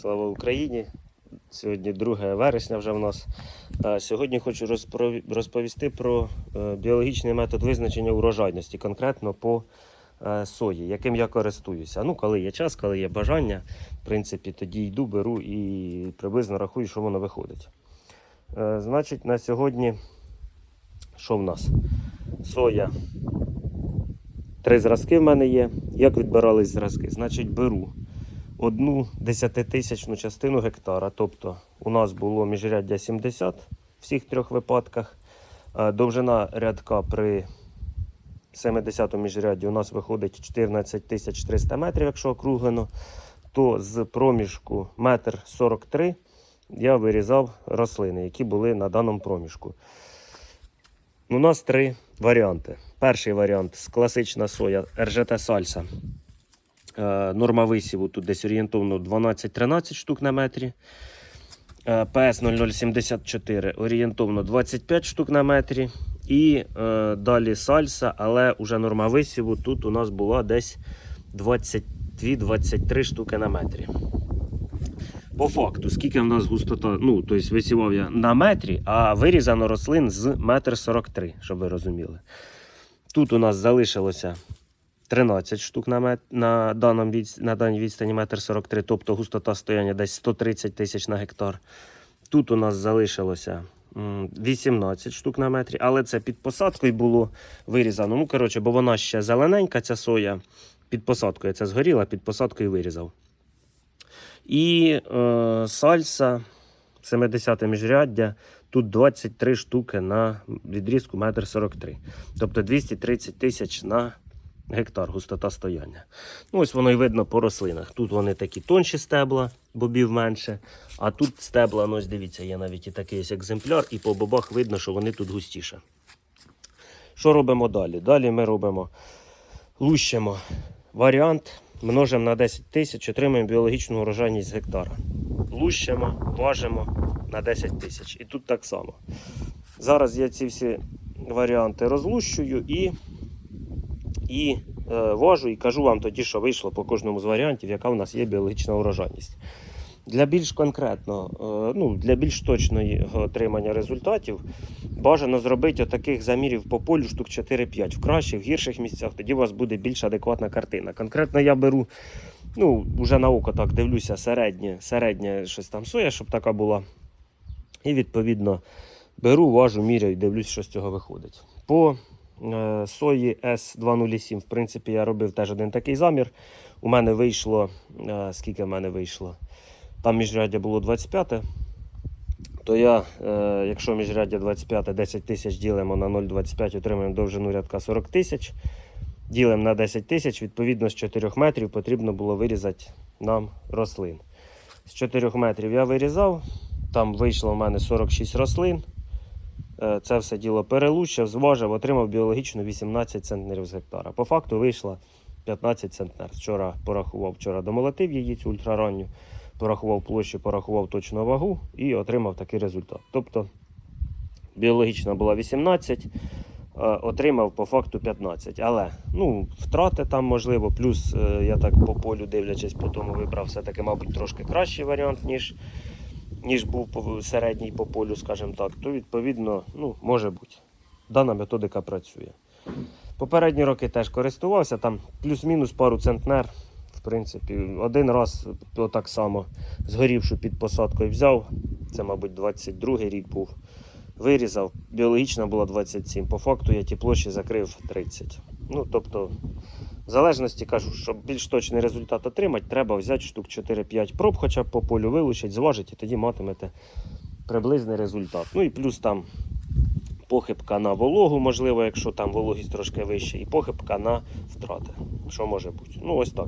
Слава Україні! Сьогодні 2 вересня вже в нас. Сьогодні хочу розповісти про е, біологічний метод визначення урожайності, конкретно по е, сої, яким я користуюся. Ну, коли є час, коли є бажання, в принципі, тоді йду, беру і приблизно рахую, що воно виходить. Е, Значить, на сьогодні що в нас? Соя. Три зразки в мене є. Як відбирались зразки? Значить, беру одну десятитисячну частину гектара. Тобто у нас було міжряддя 70 в всіх трьох випадках. Е, Довжина рядка при 70-му міжрядді у нас виходить 14 300 метрів, якщо округлено. То з проміжку 1,43 м я вирізав рослини, які були на даному проміжку. У нас три варіанти. Перший варіант класична соя РЖТ Сальса. Е, Норма висіву тут десь орієнтовно 12-13 штук на метрі. Е, ПС 0074 орієнтовно 25 штук на метрі. І е, далі сальса, але вже норма висіву тут у нас була десь 22-23 штуки на метрі. По факту, скільки в нас густота, ну, тобто висівав я на метрі, а вирізано рослин з 1,43 м, щоб ви розуміли. Тут у нас залишилося 13 штук на, мет... на, даному від... на даній відстані 1,43 м, тобто густота стояння десь 130 тисяч на гектар. Тут у нас залишилося 18 штук на метрі, але це під посадкою було вирізано. Ну, коротше, бо вона ще зелененька, ця соя. Під посадкою це згоріла, під посадкою вирізав. І е, сальса 70 міжряддя. Тут 23 штуки на відрізку 1,43 м. Тобто 230 тисяч на гектар густота стояння. Ну, ось воно і видно по рослинах. Тут вони такі тонші стебла, бобів менше. А тут стебла, ну ось дивіться, є навіть і такий екземпляр, і по бобах видно, що вони тут густіше. Що робимо далі? Далі ми робимо лущимо варіант, множимо на 10 тисяч, отримаємо біологічну урожайність з гектара. Лущимо, важимо на 10 тисяч. І тут так само. Зараз я ці всі варіанти розлущую і, і е, важу, і кажу вам тоді, що вийшло по кожному з варіантів, яка у нас є біологічна урожайність. Для більш конкретно, е, ну, для більш точного отримання результатів бажано зробити отаких замірів по полю штук 4-5 в кращих, в гірших місцях, тоді у вас буде більш адекватна картина. Конкретно я беру, ну, вже на око так дивлюся, середнє, середнє щось там соя, щоб така була. І відповідно беру, важу, міряю, дивлюсь, що з цього виходить. По сої S207, в принципі, я робив теж один такий замір. У мене вийшло, е, скільки в мене вийшло? Там міжряддя було 25, то я, е, якщо міжряддя 25, 10 тисяч ділимо на 0,25, отримаємо довжину рядка 40 тисяч. Ділимо на 10 тисяч, відповідно з 4 метрів потрібно було вирізати нам рослин. З 4 метрів я вирізав, там вийшло в мене 46 рослин. Е, Це все діло перелучив, зважив, отримав біологічно 18 центнерів з гектара. По факту вийшло 15 центнер. Вчора порахував, вчора домолотив її цю ультраранню, порахував площу, порахував точну вагу і отримав такий результат. Тобто біологічна була 18, е, отримав по факту 15. Але ну, втрати там можливо, плюс е, я так по полю дивлячись, по тому вибрав все-таки, мабуть, трошки кращий варіант, ніж ніж був середній по полю, скажімо так, то відповідно, ну, може бути. Дана методика працює. Попередні роки теж користувався, там плюс-мінус пару центнер. В принципі, один раз то так само згорівшу під посадкою взяв. Це, мабуть, 22-й рік був. Вирізав, біологічна була 27. По факту я ті площі закрив 30. Ну, тобто, в залежності кажу, щоб більш точний результат отримати, треба взяти штук 4-5 проб, хоча б по полю вилучити, зважити, і тоді матимете приблизний результат. Ну і плюс там похибка на вологу, можливо, якщо там вологість трошки вища, і похибка на втрати. Що може бути? Ну, ось так.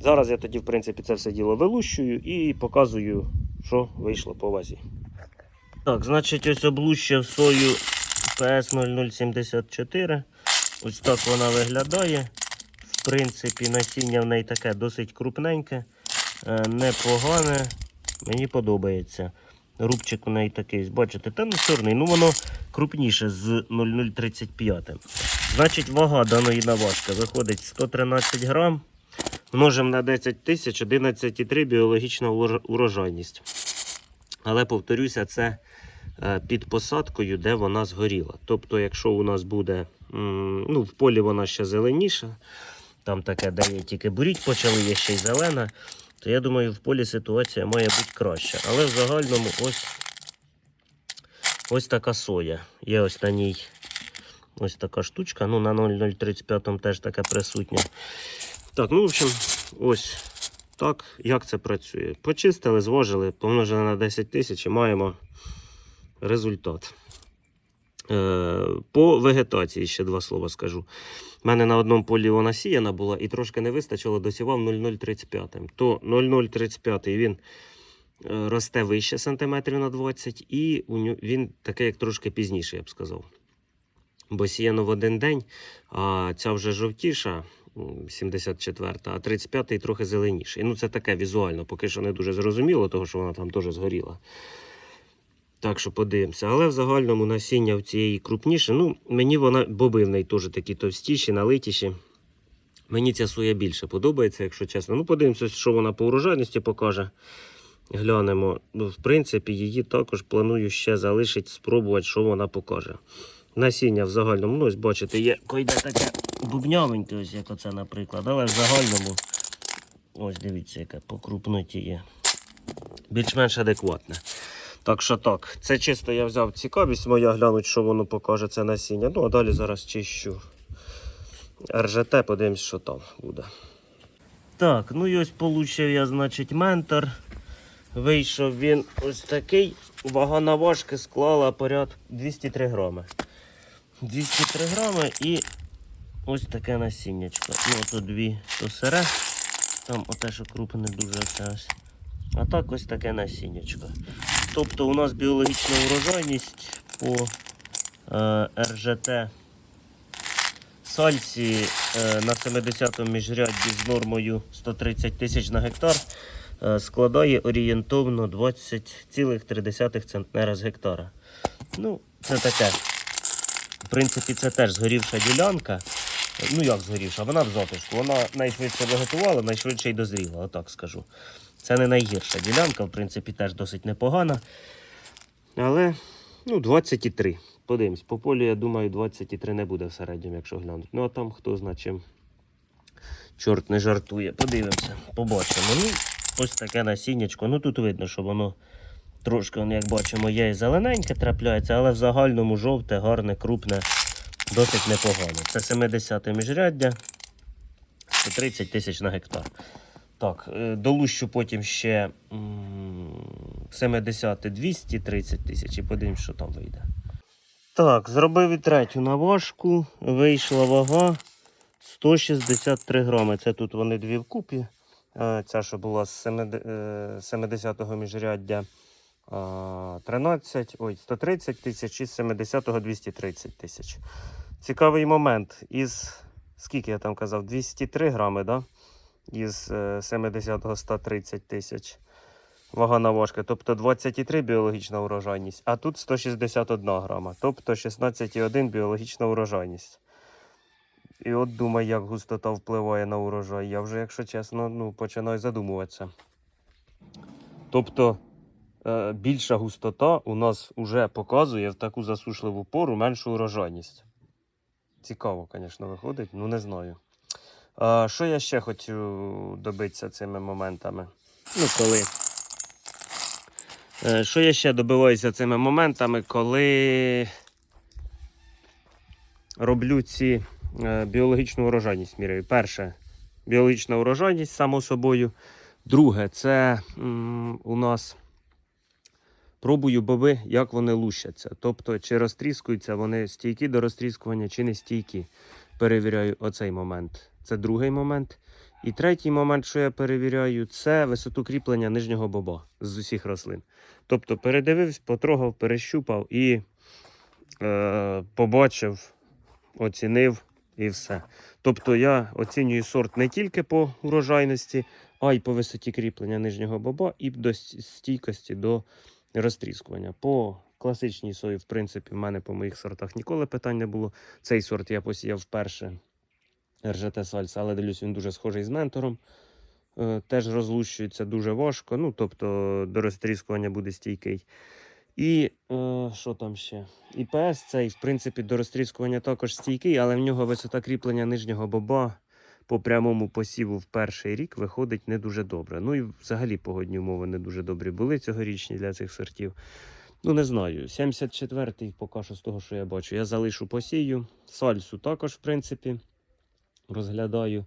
Зараз я тоді, в принципі, це все діло вилущую і показую, що вийшло по вазі. Так, значить, ось облущив сою PS0074. Ось так вона виглядає. В принципі, насіння в неї таке досить крупненьке, е, непогане. Мені подобається. Рубчик у неї такий, бачите, та не чорний, ну воно крупніше з 0035. Значить, вага даної наважки виходить 113 грам. Множимо на 10 тисяч 11,3 біологічна урожайність. Але повторюся, це е, під посадкою, де вона згоріла. Тобто, якщо у нас буде ну, в полі вона ще зеленіша, там таке, де є тільки буріть почали, є ще й зелена, то я думаю, в полі ситуація має бути краща. Але в загальному ось, ось така соя. Є ось на ній ось така штучка. Ну, на 0035 теж таке присутнє. Так, ну, в общем, ось так, як це працює. Почистили, зважили, помножили на 10 тисяч і маємо результат. Е, по вегетації ще два слова скажу. У мене на одному полі вона сіяна була і трошки не вистачило, досівав 0035. То 0035 він е, росте вище сантиметрів на 20, і він такий, як трошки пізніше, я б сказав. Бо сіяно в один день, а ця вже жовтіша, 74-та, а 35-й трохи зеленіший. Ну, це таке візуально, поки що не дуже зрозуміло, тому що вона там теж згоріла. Так що подивимося. Але в загальному насіння в цієї крупніше. Ну, мені вона боби неї теж такі товстіші, налитіші. Мені ця соя більше подобається, якщо чесно. Ну, подивимося, що вона по урожайності покаже. Глянемо. Ну, в принципі, її також планую ще залишити, спробувати, що вона покаже. Насіння в загальному, ну, ось бачите, є койде таке бубнявеньке, ось як оце, наприклад. Але в загальному, ось дивіться, яке по крупноті є. Більш-менш адекватне. Так що так, це чисто я взяв цікавість моя глянуть, що воно покаже це насіння. Ну, а далі зараз чищу РЖТ, подивимось, що там буде. Так, ну і ось получив я, значить, ментор. Вийшов він ось такий. Вага на важки склала поряд 203 грами. 203 грами і ось таке насіннячко. Ну, то дві, то сире. Там оте, що крупне дуже ось. А так ось таке насіннячко. Тобто у нас біологічна урожайність по е, РЖТ сальці е, на 70-му міжрядді з нормою 130 тисяч на гектар е, складає орієнтовно 20,3 центнера з гектара. Ну, це таке. В принципі, це теж згорівша ділянка. Ну, як згорівша, вона в затишку. Вона найшвидше виготувала, найшвидше й дозріла, отак скажу. Це не найгірша ділянка, в принципі, теж досить непогана. Але ну, 23. Подивимось, по полю, я думаю, 23 не буде в середньому, якщо глянути. Ну, а там хто знає, чим чорт не жартує. Подивимося, побачимо. Ну, ось таке насіннячко. Ну тут видно, що воно трошки, як бачимо, є і зелененьке трапляється, але в загальному жовте, гарне, крупне, досить непогано. Це 70 міжряддя, 130 тисяч на гектар. Так, е, долущу потім ще м, 70 230 тисяч і подивимось, що там вийде. Так, зробив і третю наважку. Вийшла вага 163 грами. Це тут вони дві вкупі. Е, Ця, що була з 70-го міжряддя 13, ой, 130 тисяч і з 70-го 230 тисяч. Цікавий момент. Із скільки я там казав? 203 грами, да? Із е, 70-го 130 тисяч. Вага наважки, тобто 23 біологічна урожайність, а тут 161 грама, тобто 16,1 біологічна урожайність. І от думаю, як густота впливає на урожай. Я вже, якщо чесно, ну, починаю задумуватися. Тобто е, більша густота у нас вже показує в таку засушливу пору меншу урожайність. Цікаво, звісно, виходить, ну не знаю. А, що я ще хочу добитися цими моментами? Ну, коли. Е, Що я ще добиваюся цими моментами, коли роблю ці е, біологічну урожайність міряю. Перше, біологічна урожайність, само собою. Друге, це м, у нас пробую боби, як вони лущаться. Тобто, чи розтріскуються вони стійкі до розтріскування, чи не стійкі. Перевіряю оцей момент. Це другий момент. І третій момент, що я перевіряю, це висоту кріплення нижнього боба з усіх рослин. Тобто передивився, потрогав, перещупав і е, побачив, оцінив і все. Тобто я оцінюю сорт не тільки по урожайності, а й по висоті кріплення нижнього боба і до стійкості до розтріскування. По класичній сої, в принципі, в мене по моїх сортах ніколи питань не було. Цей сорт я посіяв вперше РЖТ Сальса, але дивлюсь, він дуже схожий з ментором. Е, Теж розлущується дуже важко. Ну, тобто до розтріскування буде стійкий. І е, що там ще? ІПС цей, в принципі, до розтріскування також стійкий, але в нього висота кріплення нижнього боба по прямому посіву в перший рік виходить не дуже добре. Ну і взагалі погодні умови не дуже добрі були цьогорічні для цих сортів. Ну, не знаю. 74-й поки що з того, що я бачу. Я залишу посію. Сальсу також, в принципі, розглядаю.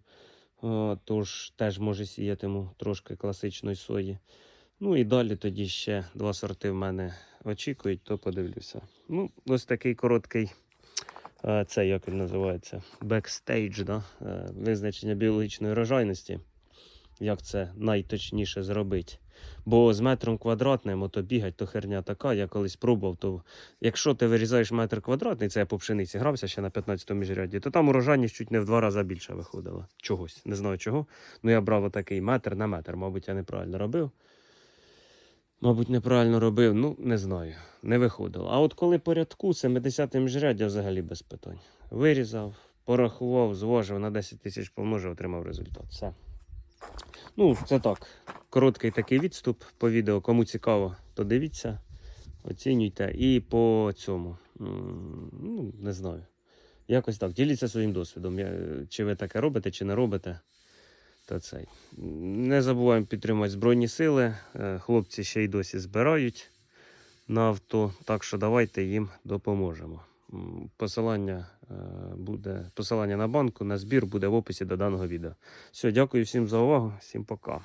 Тож теж може сіятиму трошки класичної сої. Ну і далі тоді ще два сорти в мене очікують, то подивлюся. Ну, ось такий короткий, е, це як він називається, бекстейдж, да? е, визначення біологічної рожайності. Як це найточніше зробити. Бо з метром квадратним, ото бігать, то херня така. Я колись пробував, то якщо ти вирізаєш метр квадратний, це я по пшениці грався ще на 15-му міжряді, то там урожайність чуть не в два рази більше виходила. Чогось, не знаю чого. Ну я брав отакий метр на метр, мабуть, я неправильно робив. Мабуть, неправильно робив, ну не знаю, не виходило. А от коли по рядку 70-м міжряддя взагалі без питань. Вирізав, порахував, зважив на 10 тисяч помножив, отримав результат. Все. Ну, це так. Короткий такий відступ по відео. Кому цікаво, то дивіться, оцінюйте. І по цьому, ну, не знаю. Якось так. Діліться своїм досвідом. Чи ви таке робите, чи не робите. То цей. Не забуваємо підтримувати Збройні Сили. Е, Хлопці ще й досі збирають на авто. Так що давайте їм допоможемо. Посилання е, буде посилання на банку на збір буде в описі до даного відео. Все, дякую всім за увагу, всім пока.